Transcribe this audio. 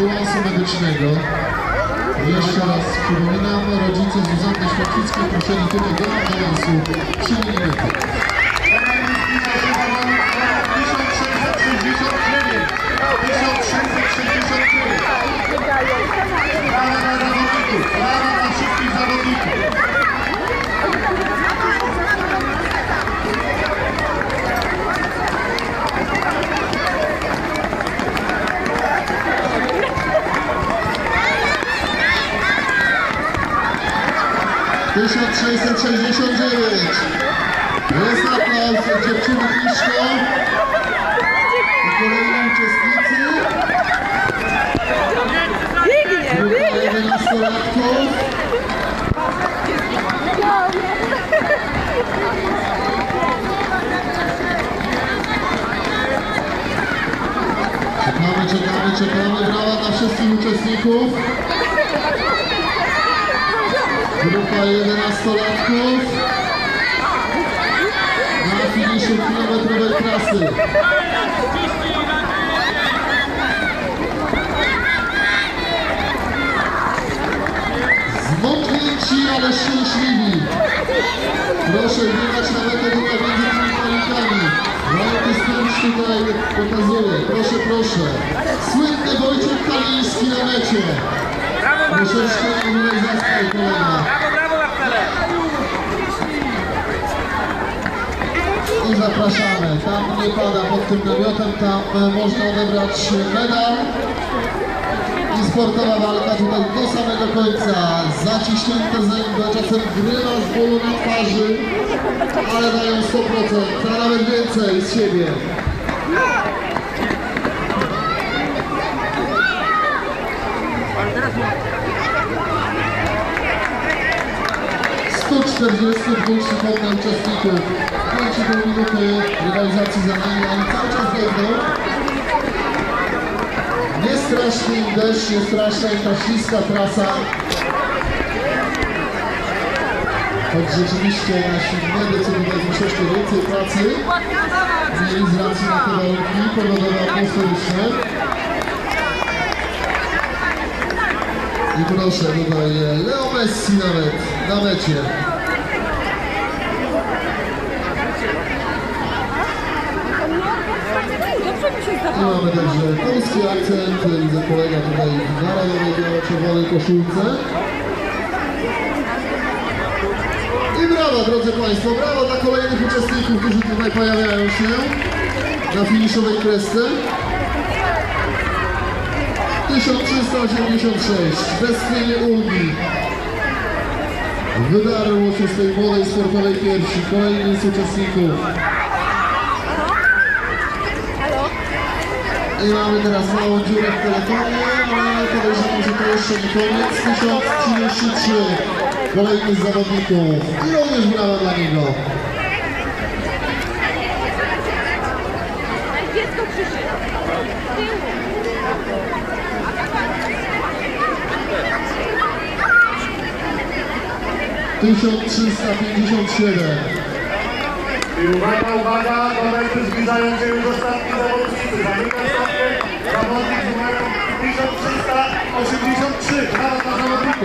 ambulansu medycznego. Jeszcze raz przypominam, rodzice Zuzanny Światlickiej prosili tutaj do ambulansu 1669. Jest aplauz dziewczyny Kiszko i kolejni uczestnicy. Grupa 11-latków. Czekamy, czekamy, czekamy. Brawa dla wszystkich uczestników. Grupa 11-latków. Na finiszu kilometrowej trasy. Zmoknięci, ale szczęśliwi. Proszę biegać na metę tutaj między tymi palikami. Walki Stęcz tutaj pokazuje. Proszę, proszę. Słynny Wojciech Kaliński na mecie. Brawo Marcel! Brawo, brawo! I zapraszamy. Tam nie pada pod tym namiotem, tam e, można odebrać medal. I sportowa walka tutaj do samego końca. Zaciśnięte zęby, czasem gryma z bólu na twarzy, ale dają 100%, a nawet więcej z siebie. Sto czterdziestu dwóch przypomnę uczestników. 5,5 minuty rywalizacji za nami, oni cały czas biegną. Nie straszny im deszcz, nie straszna im ta śliska trasa. Choć rzeczywiście nasi medycy tutaj troszeczkę więcej pracy mieli z racji na te warunki pogodowe atmosferyczne. I proszę tutaj e, Leo Messi nawet na mecie. I mamy także polski akcent, widzę kolega tutaj w narodowej biało-czerwonej koszulce. I brawa, drodzy Państwo, brawa dla kolejnych uczestników, którzy tutaj pojawiają się na finiszowej kresce. 1386, bez chwili ulgi. Wydarło się z tej młodej sportowej piersi kolejny z uczestników. I mamy teraz małą dziurę w telefonie, ale podejrzewam, że to jeszcze nie koniec. 1033 kolejny z zawodników i również brawa dla niego. Dziecko krzyczy. Tysiąc trzysta pięćdziesiąt siedem. I uwaga, uwaga, momenty zbliżają się już ostatni zawodnicy. Zamyka stopy zawodnik z numerem 1383. Brawa dla zawodników.